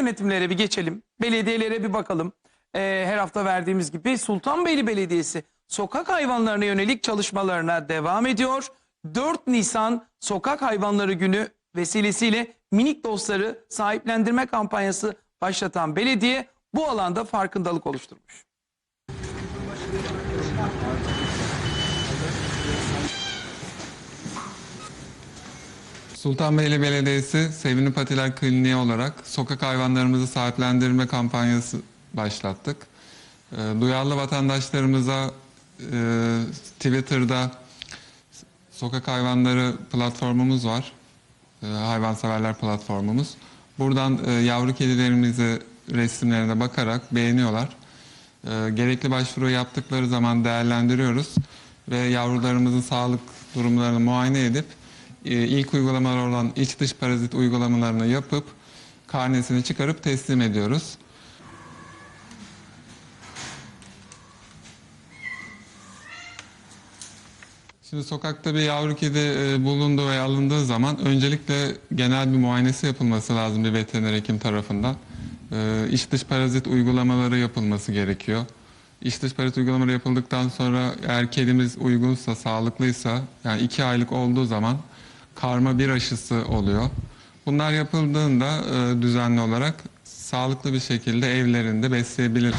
yönetimlere bir geçelim. Belediyelere bir bakalım. Ee, her hafta verdiğimiz gibi Sultanbeyli Belediyesi sokak hayvanlarına yönelik çalışmalarına devam ediyor. 4 Nisan Sokak Hayvanları Günü vesilesiyle minik dostları sahiplendirme kampanyası başlatan belediye bu alanda farkındalık oluşturmuş. Sultanbeyli Belediyesi Sevimli Patiler Kliniği olarak sokak hayvanlarımızı sahiplendirme kampanyası başlattık. Ee, Duyarlı vatandaşlarımıza e, Twitter'da sokak hayvanları platformumuz var. E, Hayvanseverler platformumuz. Buradan e, yavru kedilerimizi resimlerine bakarak beğeniyorlar. E, Gerekli başvuru yaptıkları zaman değerlendiriyoruz ve yavrularımızın sağlık durumlarını muayene edip e, ilk uygulamalar olan iç dış parazit uygulamalarını yapıp karnesini çıkarıp teslim ediyoruz. Şimdi sokakta bir yavru kedi e, bulunduğu ve alındığı zaman öncelikle genel bir muayenesi yapılması lazım bir veteriner hekim tarafından. E, iç dış parazit uygulamaları yapılması gerekiyor. İç dış parazit uygulamaları yapıldıktan sonra eğer kedimiz uygunsa, sağlıklıysa yani iki aylık olduğu zaman karma bir aşısı oluyor. Bunlar yapıldığında e, düzenli olarak sağlıklı bir şekilde evlerinde besleyebilir.